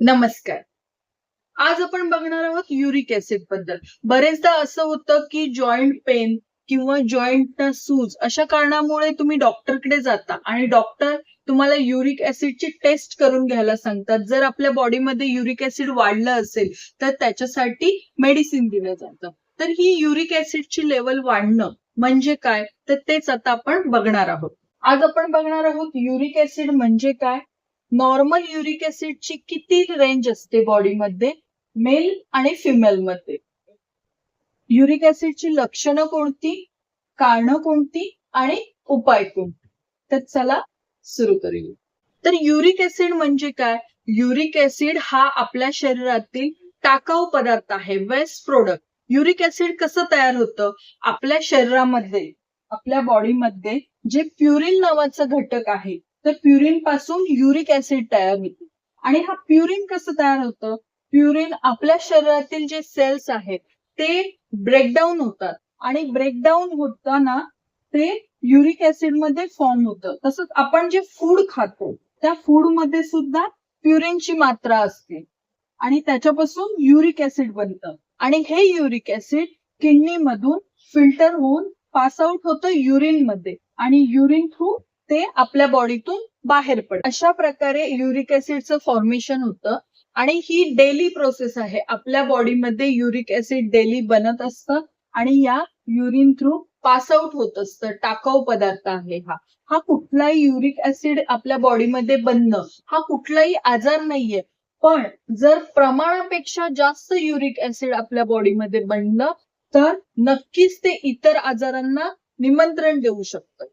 नमस्कार. आज आपण बघणार आहोत युरिक ऍसिडबद्दल. बरेचदा असं होतं की जॉईंट पेन किंवा जॉईंट सूज अशा कारणामुळे तुम्ही डॉक्टरकडे जाता आणि डॉक्टर तुम्हाला युरिक ऍसिडची टेस्ट करून घ्यायला सांगतात. जर आपल्या बॉडीमध्ये युरिक ऍसिड वाढलं असेल तर त्याच्यासाठी मेडिसिन दिलं जातं. तर ही युरिक ऍसिडची लेवल वाढणं म्हणजे काय? तर तेच आता आपण बघणार आहोत. आज आपण बघणार आहोत युरिक ऍसिड म्हणजे काय? नॉर्मल युरिक ऍसिडची किती रेंज असते बॉडीमध्ये मेल आणि फिमेल मध्ये युरिक ऍसिडची लक्षणं कोणती? कारणं कोणती? आणि उपाय कोणते? तर चला सुरू करूया. तर युरिक ऍसिड म्हणजे काय? युरिक ऍसिड हा आपल्या शरीरातील टाकाऊ पदार्थ आहे वेस्ट प्रोडक्ट युरिक ऍसिड कसं तयार होतं? आपल्या शरीरामध्ये आपल्या बॉडीमध्ये जे प्युरिन नावाचं घटक आहे तर प्युरिनपासून युरिक ऍसिड तयार होते. आणि हा प्युरिन कसं तयार होतं? प्युरिन आपल्या शरीरातील जे सेल्स आहेत ते ब्रेकडाऊन होतात. आणि ब्रेकडाऊन होताना ते युरिक ऍसिडमध्ये फॉर्म होतं. तसंच आपण जे फूड खातो त्या फूडमध्ये सुद्धा प्युरिनची मात्रा असते. आणि त्याच्यापासून युरिक ऍसिड बनतं. आणि हे युरिक ऍसिड किडनी मधून फिल्टर होऊन पास आउट होतं युरिनमध्ये. आणि युरिन थ्रू ते आपल्या बॉडीतून बाहेर पड अशा प्रकारे युरिक ऍसिडचं फॉर्मेशन होतं आणि ही डेली प्रोसेस आहे. आपल्या बॉडीमध्ये युरिक ऍसिड डेली बनत असतं आणि या युरिन थ्रू पास आउट होत असतं. टाकाऊ पदार्थ आहे हा. हा कुठलाही युरिक ऍसिड आपल्या बॉडीमध्ये बनणं हा कुठलाही आजार नाहीये. पण जर प्रमाणापेक्षा जास्त युरिक ऍसिड आपल्या बॉडीमध्ये बनलं तर नक्कीच ते इतर आजारांना निमंत्रण देऊ शकतं.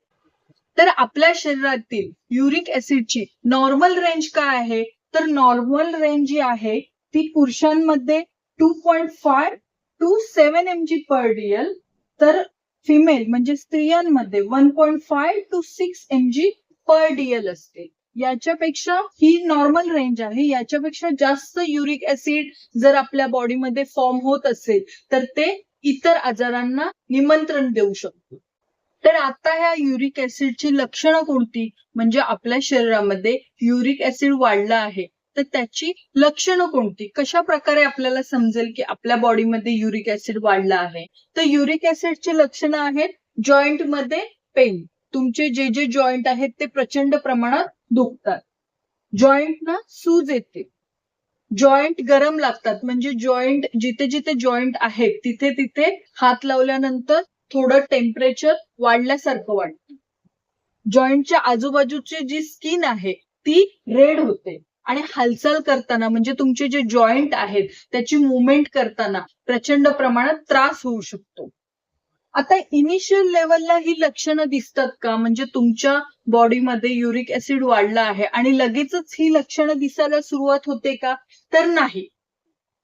तर आपल्या शरीरातील युरिक ऍसिडची नॉर्मल रेंज काय आहे? तर नॉर्मल रेंज जी आहे ती पुरुषांमध्ये two point five two seven M G per DL तर फिमेल म्हणजे स्त्रियांमध्ये one point five two six M G per DL असते. याच्यापेक्षा ही नॉर्मल रेंज आहे याच्यापेक्षा जास्त युरिक ऍसिड जर आपल्या बॉडीमध्ये फॉर्म होत असेल तर ते इतर आजारांना निमंत्रण देऊ शकतो. तर आता ह्या युरिक ऍसिडची लक्षणं कोणती? म्हणजे आपल्या शरीरामध्ये युरिक ऍसिड वाढलं आहे. तर त्याची लक्षणं कोणती? कशा प्रकारे आपल्याला समजेल की आपल्या बॉडीमध्ये युरिक ऍसिड वाढलं आहे? तर युरिक ऍसिडची लक्षणं आहेत जॉईंटमध्ये पेन तुमचे जे जे जॉईंट आहेत ते प्रचंड प्रमाणात दुखतात. जॉईंटना सूज येते. जॉईंट गरम लागतात. म्हणजे जॉईंट जिथे जिथे जॉईंट आहेत तिथे तिथे हात लावल्यानंतर थोडं टेम्परेचर वाढल्यासारखं वाटतं. जॉईंटच्या आजूबाजूची जी स्किन आहे ती रेड होते. आणि हालचाल करताना म्हणजे तुमचे जे जॉईंट आहेत त्याची मुवमेंट करताना प्रचंड प्रमाणात त्रास होऊ शकतो. आता इनिशियल लेवलला ही लक्षणं दिसतात का? म्हणजे तुमच्या बॉडीमध्ये युरिक ऍसिड वाढलं आहे आणि लगेचच ही लक्षणं दिसायला सुरुवात होते का? तर नाही.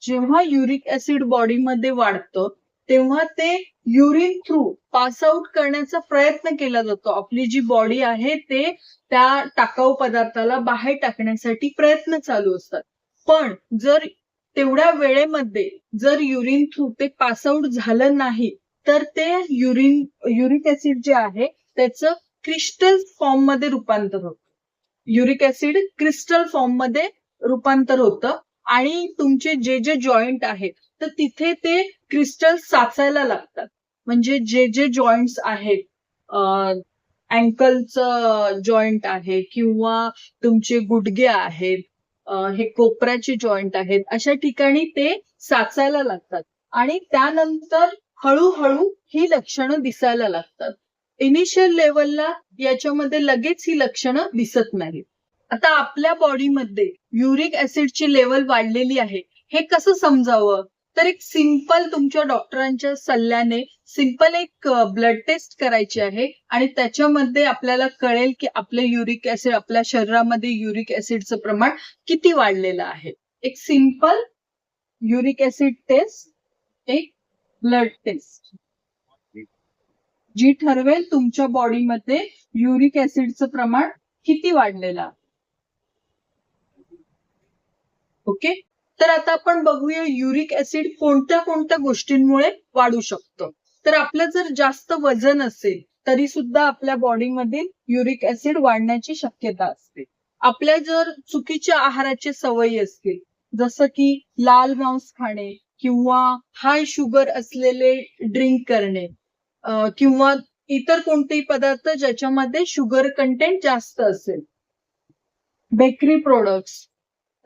जेव्हा युरिक ऍसिड बॉडीमध्ये वाढतं तेव्हा ते युरिन थ्रू पास आउट करण्याचा प्रयत्न केला जातो. आपली जी बॉडी आहे ते त्या टाकाऊ पदार्थाला बाहेर टाकण्यासाठी प्रयत्न चालू असतात. पण जर तेवढ्या वेळेमध्ये जर युरिन थ्रू ते पास आउट झालं नाही तर ते युरिन युरिक ऍसिड जे आहे त्याचं क्रिस्टल फॉर्ममध्ये रूपांतर होतं. युरिक ऍसिड क्रिस्टल फॉर्ममध्ये रूपांतर होतं. आणि तुमचे जे जे जॉईंट आहेत तर तिथे ते क्रिस्टल साचायला लागतात. म्हणजे जे जे जॉईंट्स आहेत अँकलचं जॉईंट आहे किंवा तुमचे गुडघे आहेत हे कोपऱ्याचे जॉईंट आहेत अशा ठिकाणी ते साचायला लागतात. आणि त्यानंतर हळूहळू ही लक्षणं दिसायला लागतात. इनिशियल लेवलला याच्यामध्ये लगेच ही लक्षणं दिसत नाहीत. आता आपल्या बॉडीमध्ये युरिक ऍसिडची लेवल वाढलेली आहे. हे कसं समजावं? तर एक सिंपल तुमच्या डॉक्टरांच्या सल्ल्याने सिंपल एक ब्लड टेस्ट करायची आहे आणि त्याच्यामध्ये आपल्याला कळेल की आपले युरिक ऍसिड आपल्या शरीरामध्ये युरिक ऍसिडचं प्रमाण किती वाढलेलं आहे. एक सिंपल युरिक ऍसिड टेस्ट एक ब्लड टेस्ट जी ठरवेल तुमच्या बॉडीमध्ये युरिक ऍसिडचं प्रमाण किती वाढलेलं आहे. ओके? तर आता आपण बघूया युरिक ऍसिड कोणत्या कोणत्या गोष्टींमुळे वाढू शकतं. तर आपलं जर जास्त वजन असेल तरी सुद्धा आपल्या बॉडीमधील युरिक ऍसिड वाढण्याची शक्यता असते. आपल्या जर चुकीच्या आहाराची सवयी असतील जसं की लाल मांस खाणे किंवा हाय शुगर असलेले ड्रिंक करणे किंवा इतर कोणतेही पदार्थ ज्याच्यामध्ये शुगर कंटेंट जास्त असेल. बेकरी प्रोडक्ट्स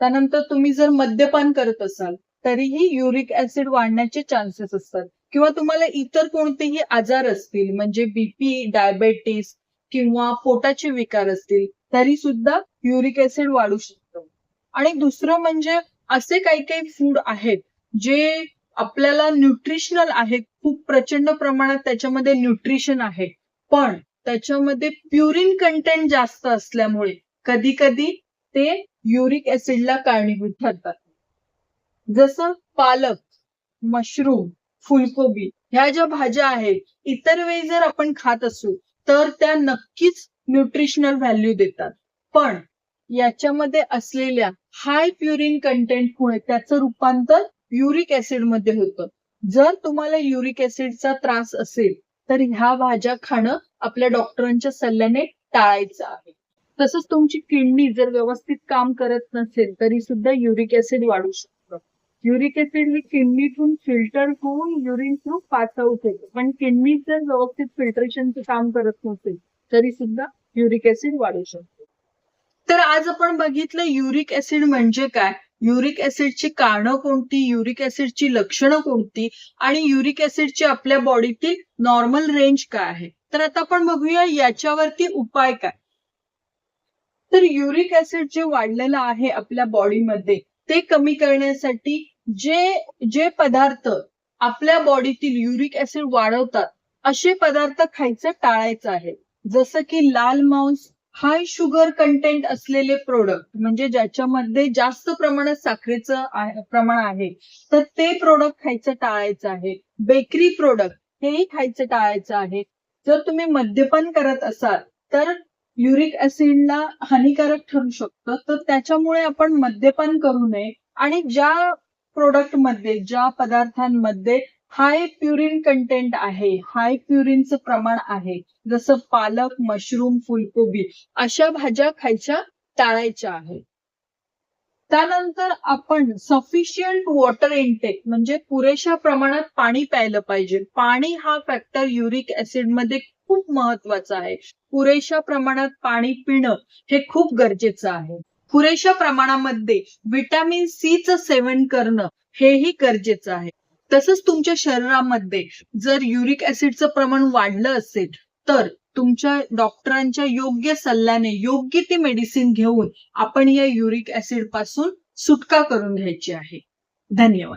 त्यानंतर तुम्ही जर मद्यपान करत असाल तरीही युरिक ऍसिड वाढण्याचे चान्सेस असतात. किंवा तुम्हाला इतर कोणतेही आजार असतील म्हणजे बीपी डायबेटीस किंवा पोटाचे विकार असतील तरी सुद्धा युरिक ऍसिड वाढू शकतो. आणि दुसरं म्हणजे असे काही काही फूड आहेत जे आपल्याला न्यूट्रिशनल आहेत खूप प्रचंड प्रमाणात त्याच्यामध्ये न्यूट्रिशन आहे. पण त्याच्यामध्ये प्युरिन कंटेंट जास्त असल्यामुळे कधी कधी ते युरिक ऍसिडला कारणीभूत ठरतात. जसं पालक मशरूम फुलकोबी ह्या ज्या भाज्या आहेत इतर वेळी जर आपण खात असू तर त्या नक्कीच न्यूट्रिशनल व्हॅल्यू देतात. पण याच्यामध्ये असलेल्या हाय प्युरिन कंटेंटमुळे त्याचं रूपांतर युरिक ऍसिडमध्ये होतं. जर तुम्हाला युरिक ऍसिडचा त्रास असेल तर ह्या भाज्या खाणं आपल्या डॉक्टरांच्या सल्ल्याने टाळायचं आहे. तसंच तुमची किडनी जर व्यवस्थित काम करत नसेल तरी सुद्धा युरिक ऍसिड वाढू शकतं. युरिक ऍसिड हे किडनीतून फिल्टर होऊन युरिन थ्रू पास आउट पण किडनी जर व्यवस्थित फिल्ट्रेशनचं काम करत नसेल तरी सुद्धा युरिक ऍसिड वाढू शकतो. तर आज आपण बघितलं युरिक ऍसिड म्हणजे काय? युरिक ऍसिडची कारणं कोणती? युरिक ऍसिडची लक्षणं कोणती? आणि युरिक ऍसिडची आपल्या बॉडीतील नॉर्मल रेंज काय आहे? तर आता आपण बघूया याच्यावरती उपाय काय? तर युरिक ऍसिड जे वाढलेलं आहे आपल्या बॉडीमध्ये ते कमी करण्यासाठी जे जे पदार्थ आपल्या बॉडीतील युरिक ऍसिड वाढवतात असे पदार्थ खायचं टाळायचं आहे. जसं की लाल मांस हाय शुगर कंटेंट असलेले प्रोडक्ट म्हणजे ज्याच्यामध्ये जास्त प्रमाणात साखरेचं प्रमाण आहे तर ते प्रोडक्ट खायचं टाळायचं आहे. बेकरी प्रोडक्ट हेही खायचं टाळायचं आहे. जर तुम्ही मद्यपान करत असाल तर युरिक ऍसिडला हानिकारक ठरू शकतं. तर त्याच्यामुळे आपण मद्यपान करू नये. आणि ज्या प्रोडक्टमध्ये ज्या पदार्थांमध्ये हाय प्युरिन कंटेंट आहे हाय प्युरिनचं प्रमाण आहे जसं पालक मशरूम फुलकोबी अशा भाज्या खायच्या टाळायच्या आहेत. त्यानंतर आपण सफिशियंट वॉटर इनटेक म्हणजे पुरेशा प्रमाणात पाणी प्यायलं पाहिजे. पाणी हा फॅक्टर युरिक ऍसिडमध्ये खूप महत्वाचं आहे. पुरेशा प्रमाणात पाणी पिणं हे खूप गरजेचं आहे. पुरेशा प्रमाणामध्ये विटॅमिन सीचं सेवन करणं हेही गरजेचं आहे. तसंच तुमच्या शरीरामध्ये जर युरिक ऍसिडचं प्रमाण वाढलं असेल तर तुमच्या डॉक्टरांच्या योग्य सल्ल्याने योग्य ती मेडिसिन घेऊन आपण या युरिक ऍसिडपासून सुटका करून घ्यायची आहे. धन्यवाद.